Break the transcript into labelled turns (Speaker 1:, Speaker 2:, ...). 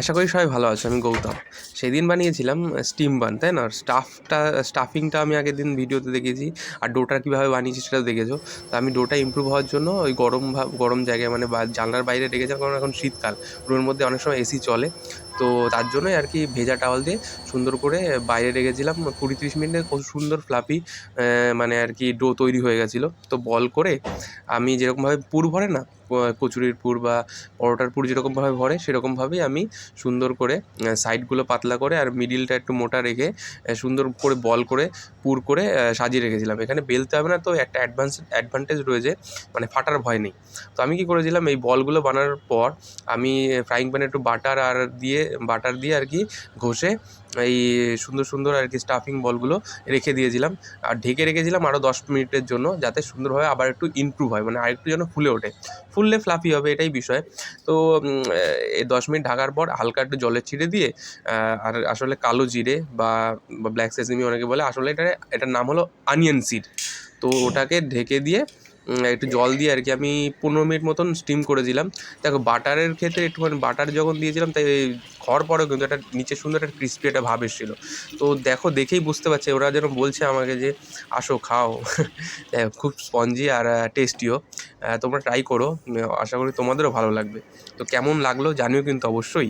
Speaker 1: আশা করি সবাই ভালো আছো, আমি গৌতম। সেদিন বানিয়েছিলাম স্টিম বান তাই না? স্টাফটা স্টাফিংটা আমি আগের দিন ভিডিওতে দেখেছি। আর ডোটা কীভাবে বানিয়েছি সেটাও দেখেছ। তো আমি ডোটা ইমপ্রুভ হওয়ার জন্য ওই গরম গরম জায়গায় মানে জানলার বাইরে রেখেছিলাম কারণ এখন শীতকাল। রুমের মধ্যে অনেক সময় এসি চলে। তো তার জন্যই আর কি ভেজা টাওয়াল দিয়ে সুন্দর করে বাইরে রেখেছিলাম। কুড়ি তিরিশ মিনিটে খুব সুন্দর ফ্লাফি মানে আর কি ডো তৈরি হয়ে গেছিল। তো বল করে আমি যেরকমভাবে পুর ভরে না কচুরির পুর বা পরোটার পুর যেরকমভাবে ভরে, সেরকমভাবেই আমি সুন্দর করে সাইডগুলো পাতলা করে আর মিডিলটা একটু মোটা রেখে সুন্দর করে বল করে, পুর করে সাজিয়ে রেখেছিলাম। এখানে বেলতে হবে না, তো একটা অ্যাডভান্স অ্যাডভান্টেজ রয়েছে মানে ফাটার ভয় নেই। তো আমি কি করেছিলাম, এই বলগুলো বানানোর পর আমি ফ্রাইং প্যানে একটু বাটার আর দিয়ে বাটার দিয়ে আর কি ঘষে, এই সুন্দর সুন্দর আর কি স্টাফিং বলগুলো রেখে দিয়েছিলাম। আর ঢেকে রেখেছিলাম আরও দশ মিনিটের জন্য, যাতে সুন্দরভাবে আবার একটু ইমপ্রুভ হয় মানে আরেকটু যেন ফুলে ওঠে। ফুললে ফ্লাফি হবে এটাই বিষয়। তো এই দশ মিনিট ঢাকার পর হালকা একটু জলে ছিঁড়ে দিয়ে আর আসলে কালো জিরে বা ব্ল্যাক সেসিমি অনেকে বলে আসলে এটা এটার নাম হলো আনিয়ন সিড তো ওটাকে ঢেকে দিয়ে একটু জল দিয়ে আর কি আমি পনেরো মিনিট মতন স্টিম করেছিলাম। দেখো বাটারের ক্ষেত্রে একটুখানি, বাটার যখন দিয়েছিলাম, তাই খাওয়ার পরেও কিন্তু একটা নিচে সুন্দর একটা ক্রিস্পি একটা ভাব এসেছিল। তো দেখো, দেখেই বুঝতে পারছে, ওরা যেন বলছে আমাকে যে, আসো, খাও। খুব স্পঞ্জি আর টেস্টিও তোমরা ট্রাই করো আশা করি তোমাদেরও ভালো লাগবে। তো কেমন লাগল জানিও কিন্তু অবশ্যই।